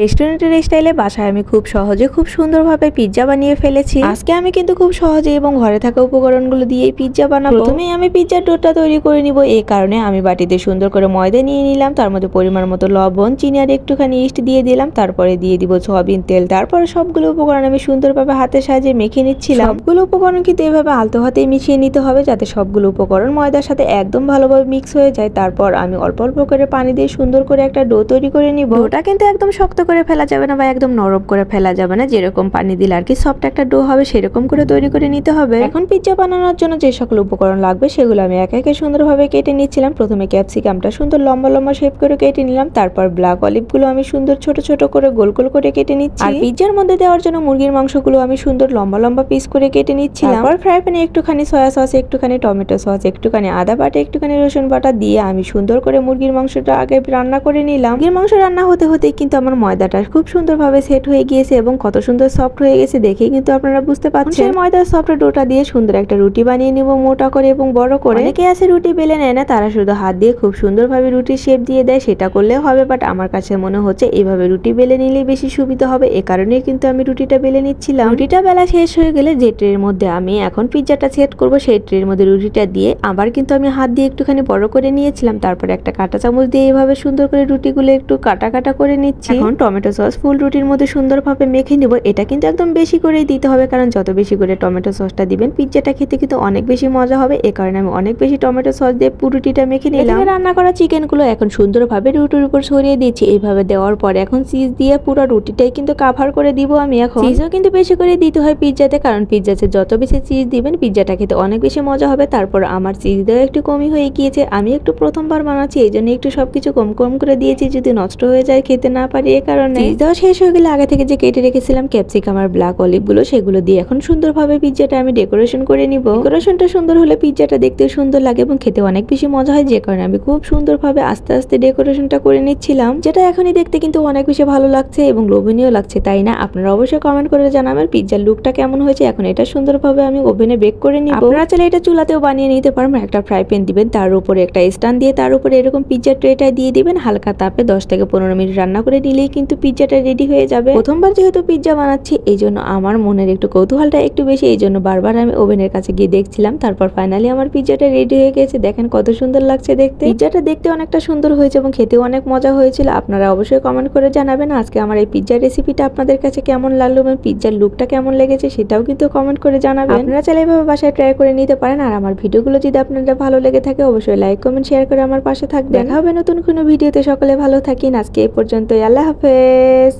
রেস্টুরেন্টের স্টাইলে বাসায় আমি খুব সহজে খুব সুন্দরভাবে পিৎজা বানিয়ে ফেলেছি। আজকে আমি কিন্তু খুব সহজে এবং ঘরে থাকা উপকরণগুলো দিয়ে পিৎজা বানাবো। প্রথমে আমি পিৎজার ডোটা তৈরি করে নিব। এই কারণে আমি বাটিতে সুন্দর করে ময়দা নিয়ে নিলাম, তার মধ্যে পরিমাণ মতো লবণ, চিনি আর একটুখানি ইস্ট দিয়ে দিলাম। তারপরে দিয়ে দিব সয়াবিন তেল। তারপরে সবগুলো উপকরণ আমি সুন্দরভাবে হাতের সাহায্যে মেখে নিচ্ছিলাম। সবগুলো উপকরণ কিন্তু এভাবে আলতো হাতে মিশিয়ে নিতে হবে যাতে সবগুলো উপকরণ ময়দার সাথে একদম ভালোভাবে মিক্স হয়ে যায়। তারপর আমি অল্প অল্প করে পানি দিয়ে সুন্দর করে একটা ডো তৈরি করে নিব। ওটা কিন্তু একদম শক্ত করে ফেলা যাবে না বা একদম নরম করে ফেলা যাবে না, যেরকম পানি দিলে আর কি সফট একটা ডো হবে, সেরকম করে তৈরি করে নিতে হবে। এখন পিৎজা বানানোর জন্য যে সকল উপকরণ লাগবে, সেগুলো আমি একে একে সুন্দরভাবে কেটে নিচ্ছিলাম। প্রথমে ক্যাপসিকামটা সুন্দর লম্বা লম্বা শেপ করে কেটে নিলাম, তারপর ব্ল্যাক অলিভগুলো আমি সুন্দর ছোট ছোট করে গোল গোল করে কেটে নিচ্ছি। আর পিৎজার মধ্যে দেওয়ার জন্য মুরগির মাংসগুলো আমি সুন্দর লম্বা লম্বা পিস করে কেটে নিচ্ছিলাম। তারপর ফ্রাই প্যানে একটুখানি সয়া সস একটুখানি টমেটো সস একটুখানি আদা বাটা, একটুখানি রসুন বাটা দিয়ে আমি সুন্দর করে মুরগির মাংসটা আগে রান্না করে নিলাম। মুরগির মাংস রান্না হতে হতে কিন্তু আমার ময়দাটা খুব সুন্দরভাবে সেট হয়ে গিয়েছে এবং কত সুন্দর সফট হয়ে গেছে দেখেই কিন্তু আপনারা বুঝতে পারছেন সেই ময়দার সফট ডোটা দিয়ে সুন্দর একটা রুটি বানিয়ে নিব মোটা করে এবং বড় করে। অনেকে আছে রুটি বেলে নেয় না তারা শুধু হাত দিয়ে খুব সুন্দরভাবে রুটির শেপ দিয়ে দেয় সেটা করলে হবে বাট আমার কাছে মনে হচ্ছে এইভাবে রুটি বেলে নিলে বেশি সুবিধা হবে। এ কারণে কিন্তু আমি রুটিটা বেলে নিচ্ছিলাম। রুটিটা বেলা শেষ হয়ে গেলে যে ট্রের মধ্যে আমি এখন পিৎজাটা সেট করব সেই ট্রের মধ্যে রুটিটা দিয়ে আবার কিন্তু আমি হাত দিয়ে একটুখানি বড় করে নিয়েছিলাম। তারপরে একটা কাঁটা চামচ দিয়ে এইভাবে সুন্দর করে রুটিগুলো একটু কাটা কাটা করে নিচ্ছি। এখন টমেটো সস ফুল রুটির মধ্যে সুন্দরভাবে মেখে নেব। এটা কিন্তু একদম বেশি করেই দিতে হবে কারণ যত বেশি করে টমেটো সসটা দিবেন পিৎজাটা খেতে কিন্তু অনেক বেশি মজা হবে। এ কারণে আমি অনেক বেশি টমেটো সস দিয়ে পুরো রুটিটা মেখে নিলাম। রান্না করা চিকেনগুলো এখন সুন্দরভাবে রুটির উপর ছড়িয়ে দিচ্ছি। এইভাবে দেওয়ার পরে এখন চিজ দিয়ে পুরো রুটিটাই কিন্তু কাভার করে দিব আমি এখন। চিজও কিন্তু বেশি করে দিতে হয় পিৎজাতে কারণ পিৎজাতে যত বেশি চিজ দিবেন পিৎজাটা খেতে অনেক বেশি মজা হবে। তারপর আমার চিজ দেওয়া একটু কমই হয়ে গিয়েছে। আমি একটু প্রথমবার বানাচ্ছি এই জন্য একটু সবকিছু কম কম করে দিয়েছি। যদি নষ্ট হয়ে যায় খেতে না পারি এ কারণে চিজ দেওয়া শেষ হয়ে গেলে আগে থেকে যে কেটে রেখেছিলাম ক্যাপসিকাম আর ব্ল্যাক অলিভগুলো সেগুলো দিয়ে এখন সুন্দরভাবে পিৎজাটা আমি ডেকোরেশন করে নিব। ডেকোরেশনটা সুন্দর হলে পিৎজাটা দেখতে সুন্দর লাগে এবং খেতে অনেক বেশি মজা হয় যে কারণে আমি খুব সুন্দরভাবে আস্তে আস্তে ডেকোরেশনটা করে নিচ্ছিলাম। যেটা এখনই দেখতে কিন্তু অনেক বেশি ভালো লাগছে এবং লোভনীয় লাগছে তাই না? আপনারা অবশ্যই কমেন্ট করে জানাবেন পিৎজার লুকটা কেমন হয়েছে। এখন এটা সুন্দরভাবে আমি ওভেনে বেক করে নিব। আপনারা চাইলে এটা চুলাতেও বানিয়ে নিতে পারবেন। একটা ফ্রাই প্যান দিবেন তার উপরে একটা স্ট্যান্ড দিয়ে তার উপরে এরকম পিৎজার ট্রেটা দিয়ে দিবেন। হালকা তাপে দশ থেকে পনেরো মিনিট রান্না করে নিলেই কিন্তু পিৎজাটা রেডি হয়ে যাবে। প্রথমবার যেহেতু পিৎজা বানাচ্ছি এই জন্য আমার মনের একটু কৌতূহলটা একটু বেশি এই জন্য বারবার আমি ওভেনের কাছে গিয়ে দেখছিলাম। তারপর ফাইনালি আমার পিৎজাটা রেডি হয়ে গেছে। দেখেন কত সুন্দর লাগছে দেখতে। পিৎজাটা দেখতে অনেকটা সুন্দর হয়েছে এবং খেতেও অনেক মজা হয়েছিল। আপনারা অবশ্যই কমেন্ট করে জানাবেন আজকে আমার এই পিৎজার রেসিপিটা আপনাদের কাছে কেমন লাগল এবং পিৎজার লুকটা কেমন লেগেছে সেটাও কিন্তু কমেন্ট করে জানাবেন। আপনারা চাইলে এভাবে বাসায় ট্রাই করে নিতে পারেন। আর আমার ভিডিওগুলো যদি আপনাদের ভালো লেগে থাকে, অবশ্যই লাইক কমেন্ট শেয়ার করে আমার পাশে থাকবেন। দেখা হবে নতুন কোনো ভিডিওতে। সকলে ভালো থাকেন। আজকে এই পর্যন্তই। আল্লাহ হাফেজ